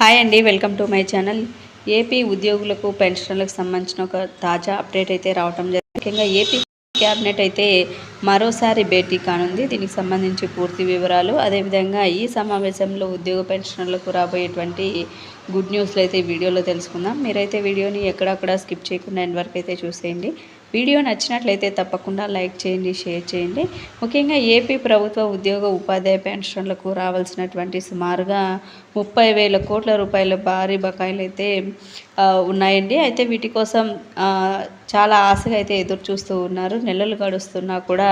Hi అండి welcome to my channel. AP ఉద్యోగులకు పెన్షన్లకు సంబంధించిన ఒక తాజా అప్డేట్ అయితే రావటం జరిగింది. ముఖ్యంగా ఏపీ క్యాబినెట్ అయితే మరోసారి భేటీ కానుంది. దీనికి సంబంధించి పూర్తి వివరాలు అదేవిధంగా ఈ సమావేశంలో ఉద్యోగ పెన్షనర్లకు రాబోయేటువంటి గుడ్ న్యూస్లు అయితే వీడియోలో తెలుసుకుందాం. మీరైతే వీడియోని ఎక్కడక్కడ స్కిప్ చేయకుండా ఎండ్ వరకు అయితే చూసేయండి. వీడియో నచ్చినట్లయితే తప్పకుండా లైక్ చేయండి షేర్ చేయండి. ముఖ్యంగా ఏపీ ప్రభుత్వ ఉద్యోగ ఉపాధ్యాయ పెన్షన్లకు రావాల్సినటువంటి సుమారుగా ముప్పై వేల కోట్ల రూపాయల భారీ బకాయిలు అయితే ఉన్నాయండి. అయితే వీటి కోసం చాలా ఆశగా అయితే ఎదురు చూస్తూ ఉన్నారు. నెలలు గడుస్తున్నా కూడా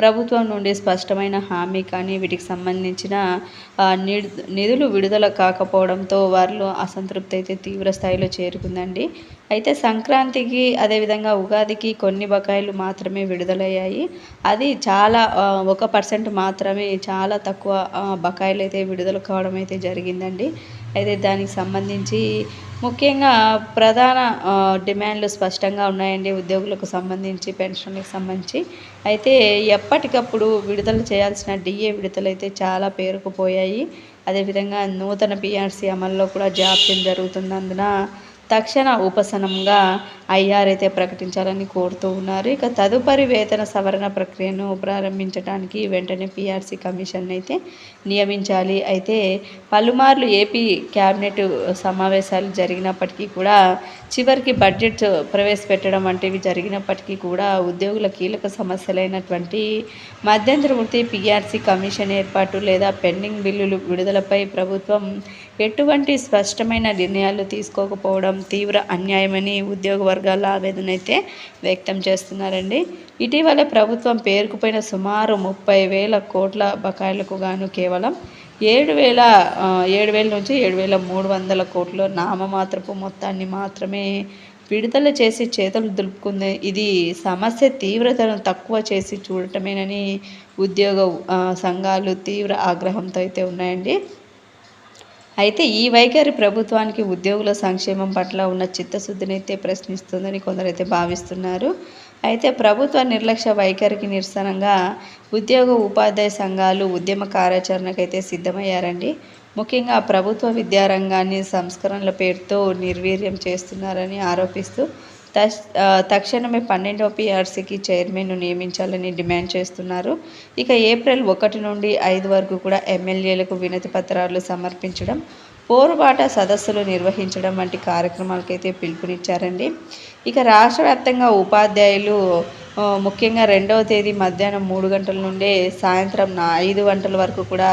ప్రభుత్వం నుండి స్పష్టమైన హామీ కానీ వీటికి సంబంధించిన నిధులు విడుదల కాకపోవడంతో వారిలో అసంతృప్తి అయితే తీవ్ర స్థాయిలో చేరుకుందండి. అయితే సంక్రాంతికి అదేవిధంగా ఉగాదికి కొన్ని బకాయిలు మాత్రమే విడుదలయ్యాయి. అది చాలా ఒక పర్సెంట్ మాత్రమే చాలా తక్కువ బకాయిలు అయితే విడుదల కావడం అయితే జరిగిందండి. అయితే దానికి సంబంధించి ముఖ్యంగా ప్రధాన డిమాండ్లు స్పష్టంగా ఉన్నాయండి ఉద్యోగులకు సంబంధించి పెన్షన్లకు సంబంధించి. అయితే ఎప్పటికప్పుడు విడుదల చేయాల్సిన డిఏ విడుదలైతే చాలా పేరుకుపోయాయి. అదేవిధంగా నూతన పిఆర్సీ అమల్లో కూడా జాప్యం జరుగుతున్నందున తక్షణ ఉపశనంగా ఐఆర్ అయితే ప్రకటించాలని కోరుతూ ఉన్నారు. ఇక తదుపరి వేతన సవరణ ప్రక్రియను ప్రారంభించడానికి వెంటనే పీఆర్సీ కమిషన్ అయితే నియమించాలి. అయితే పలుమార్లు ఏపీ క్యాబినెట్ సమావేశాలు జరిగినప్పటికీ కూడా చివరికి బడ్జెట్ ప్రవేశపెట్టడం వంటివి జరిగినప్పటికీ కూడా ఉద్యోగుల కీలక సమస్యలైనటువంటి మధ్యంతర వృత్తి పిఆర్సీ కమిషన్ ఏర్పాటు లేదా పెండింగ్ బిల్లులు విడుదలపై ప్రభుత్వం ఎటువంటి స్పష్టమైన నిర్ణయాలు తీసుకోకపోవడం తీవ్ర అన్యాయమని ఉద్యోగ వర్గాల ఆవేదన అయితే వ్యక్తం చేస్తున్నారండి. ఇటీవల ప్రభుత్వం పేరుకుపోయిన సుమారు ముప్పై వేల కోట్ల బకాయిలకు గాను కేవలం ఏడు వేల ఏడు వేల నుంచి ఏడు వేల మూడు వందల కోట్ల నామమాత్రపు మొత్తాన్ని మాత్రమే విడుదల చేసి చేతులు దులుపుకుంది. ఇది సమస్య తీవ్రతను తక్కువ చేసి చూడటమేనని ఉద్యోగ సంఘాలు తీవ్ర ఆగ్రహంతో అయితే ఉన్నాయండి. అయితే ఈ వైఖరి ప్రభుత్వానికి ఉద్యోగుల సంక్షేమం పట్ల ఉన్న చిత్తశుద్ధిని అయితే ప్రశ్నిస్తుందని కొందరైతే భావిస్తున్నారు. అయితే ప్రభుత్వ నిర్లక్ష్య వైఖరికి నిరసనగా ఉద్యోగ ఉపాధ్యాయ సంఘాలు ఉద్యమ కార్యాచరణకైతే సిద్ధమయ్యారండి. ముఖ్యంగా ప్రభుత్వ విద్యారంగాన్ని సంస్కరణల పేరుతో నిర్వీర్యం చేస్తున్నారని ఆరోపిస్తూ తక్షణమే పన్నెండవ పిఆర్సీకి చైర్మన్ను నియమించాలని డిమాండ్ చేస్తున్నారు. ఇక ఏప్రిల్ ఒకటి నుండి ఐదు వరకు కూడా ఎమ్మెల్యేలకు వినతి పత్రాలు సమర్పించడం పోరుబాట సదస్సులు నిర్వహించడం వంటి కార్యక్రమాలకైతే పిలుపునిచ్చారండి. ఇక రాష్ట్ర వ్యాప్తంగా ఉపాధ్యాయులు ముఖ్యంగా రెండవ తేదీ మధ్యాహ్నం మూడు గంటల నుండే సాయంత్రం నా ఐదు గంటల వరకు కూడా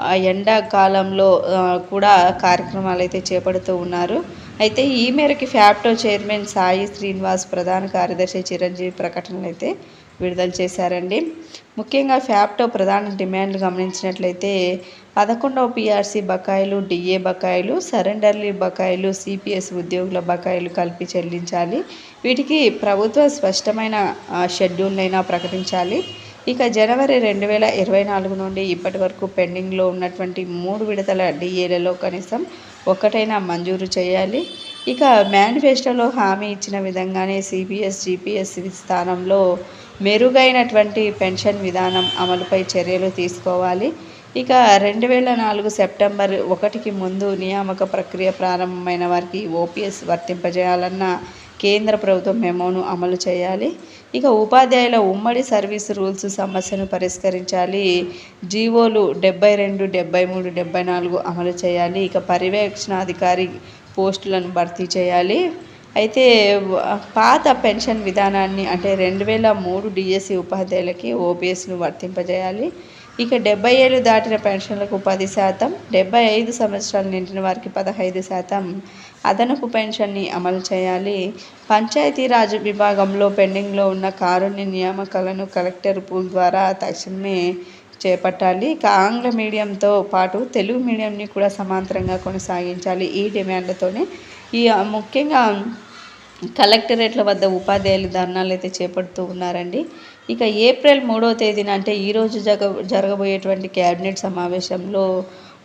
ఆ, ఎండాకాలంలో కూడా కార్యక్రమాలు అయితే చేపడుతూ ఉన్నారు. అయితే ఈ మేరకు ఫ్యాప్టో చైర్మన్ సాయి శ్రీనివాస్ ప్రధాన కార్యదర్శి చిరంజీవి ప్రకటనలు అయితే విడుదల చేశారండి. ముఖ్యంగా ఫ్యాప్టో ప్రధాన డిమాండ్లు గమనించినట్లయితే పదకొండవ పిఆర్సీ బకాయిలు డిఏ బకాయిలు సరెండర్లీ బకాయిలు సిపిఎస్ ఉద్యోగుల బకాయిలు కలిపి చెల్లించాలి. వీటికి ప్రభుత్వం స్పష్టమైన షెడ్యూల్నైనా షెడ్యూల్ అయినా ప్రకటించాలి. ఇక జనవరి రెండు వేల ఇరవై నాలుగు నుండి ఇప్పటి వరకు పెండింగ్లో ఉన్నటువంటి మూడు విడతల డిఏలలో కనీసం ఒక్కటైనా మంజూరు చేయాలి. ఇక మేనిఫెస్టోలో హామీ ఇచ్చిన విధంగానే సిపిఎస్ జిపిఎస్ స్థానంలో మెరుగైనటువంటి పెన్షన్ విధానం అమలుపై చర్యలు తీసుకోవాలి. ఇక రెండు వేల నాలుగు సెప్టెంబర్ ఒకటికి ముందు నియామక ప్రక్రియ ప్రారంభమైన వారికి ఓపీఎస్ వర్తింపజేయాలన్న కేంద్ర ప్రభుత్వం మెమోను అమలు చేయాలి. ఇక ఉపాధ్యాయుల ఉమ్మడి సర్వీస్ రూల్స్ సమస్యను పరిష్కరించాలి. జీవోలు డెబ్బై రెండు డెబ్బై మూడు డెబ్బై నాలుగు అమలు చేయాలి. ఇక పర్యవేక్షణాధికారి పోస్టులను భర్తీ చేయాలి. అయితే పాత పెన్షన్ విధానాన్ని అంటే రెండు వేల మూడు డిఎస్సి ఉపాధ్యాయులకి ఓపీఎస్ను వర్తింపజేయాలి. ఇక డెబ్బై ఏళ్ళు దాటిన పెన్షన్లకు పది శాతం డెబ్బై ఐదు సంవత్సరాలు నిండిన వారికి పదహైదు శాతం. అదనపు పెన్షన్ని అమలు చేయాలి. పంచాయతీరాజ్ విభాగంలో పెండింగ్లో ఉన్న కారుణ్య నియామకాలను కలెక్టర్ పూల్ ద్వారా తక్షణమే చేపట్టాలి. ఇక ఆంగ్ల మీడియంతో పాటు తెలుగు మీడియంని కూడా సమాంతరంగా కొనసాగించాలి ఈ డిమాండ్లతోనే. ఈ ముఖ్యంగా కలెక్టరేట్ల వద్ద ఉపాధ్యాయులు ధర్నాలు అయితే చేపడుతూ ఉన్నారండి. ఇక ఏప్రిల్ మూడవ తేదీన అంటే ఈరోజు జగ జరగబోయేటువంటి క్యాబినెట్ సమావేశంలో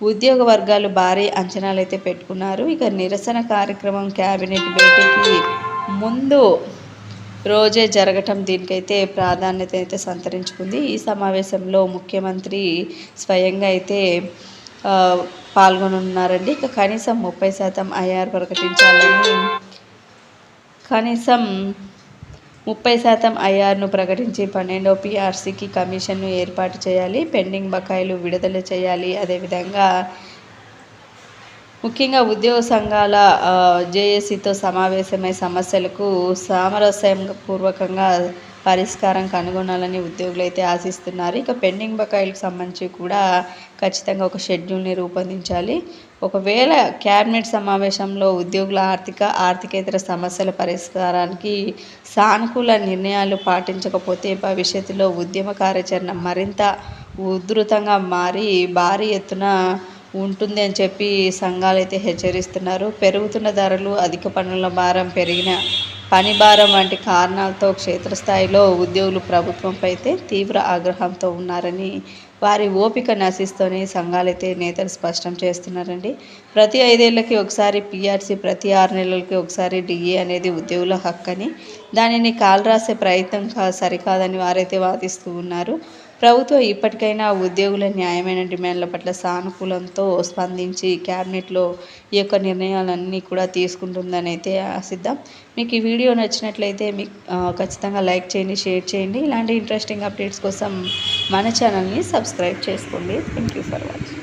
ఉద్యోగ వర్గాలు భారీ అంచనాలు అయితే పెట్టుకున్నారు. ఇక నిరసన కార్యక్రమం క్యాబినెట్ భేటీకి ముందు రోజే జరగటం దీనికైతే ప్రాధాన్యత అయితే సంతరించుకుంది. ఈ సమావేశంలో ముఖ్యమంత్రి స్వయంగా అయితే పాల్గొనున్నారండి. ఇక కనీసం ముప్పై శాతం ఐఆర్ ప్రకటించాలని కనీసం ముప్పై శాతం ఐఆర్ను ప్రకటించి పన్నెండో పిఆర్సీకి కమిషన్ను ఏర్పాటు చేయాలి పెండింగ్ బకాయిలు విడుదల చేయాలి. అదేవిధంగా ముఖ్యంగా ఉద్యోగ సంఘాల జేఏసీతో సమావేశమై సమస్యలకు సామరస్యపూర్వకంగా పరిష్కారం కనుగొనాలని ఉద్యోగులు అయితే ఆశిస్తున్నారు. ఇక పెండింగ్ బకాయిలకు సంబంధించి కూడా ఖచ్చితంగా ఒక షెడ్యూల్ని రూపొందించాలి. ఒకవేళ క్యాబినెట్ సమావేశంలో ఉద్యోగుల ఆర్థిక ఆర్థికేతర సమస్యల పరిష్కారానికి సానుకూల నిర్ణయాలు పాటించకపోతే భవిష్యత్తులో ఉద్యమ కార్యాచరణ మరింత ఉధృతంగా మారి భారీ ఎత్తున ఉంటుంది అని చెప్పి సంఘాలు అయితే హెచ్చరిస్తున్నారు. పెరుగుతున్న ధరలు అధిక పనుల భారం పెరిగిన పని భారం వంటి కారణాలతో క్షేత్రస్థాయిలో ఉద్యోగులు ప్రభుత్వంపై అయితే తీవ్ర ఆగ్రహంతో ఉన్నారని వారి ఓపిక నశిస్తూనే సంఘాలైతే నేతలు స్పష్టం చేస్తున్నారండి. ప్రతి ఐదేళ్ళకి ఒకసారి పిఆర్సీ ప్రతి ఆరు నెలలకి ఒకసారి డిఏ అనేది ఉద్యోగుల హక్కని దానిని కాలరాసే ప్రయత్నం సరికాదని వారైతే వాదిస్తూ ఉన్నారు. ప్రభుత్వం ఇప్పటికైనా ఉద్యోగుల న్యాయమైన డిమాండ్ల పట్ల సానుకూలంతో స్పందించి క్యాబినెట్లో ఈ యొక్క నిర్ణయాలన్నీ కూడా తీసుకుంటుందని అయితే ఆశిద్దాం. మీకు ఈ వీడియో నచ్చినట్లయితే మీకు ఖచ్చితంగా లైక్ చేయండి షేర్ చేయండి. ఇలాంటి ఇంట్రెస్టింగ్ అప్డేట్స్ కోసం మన ఛానల్ని సబ్స్క్రైబ్ చేసుకోండి. Thank you for watching.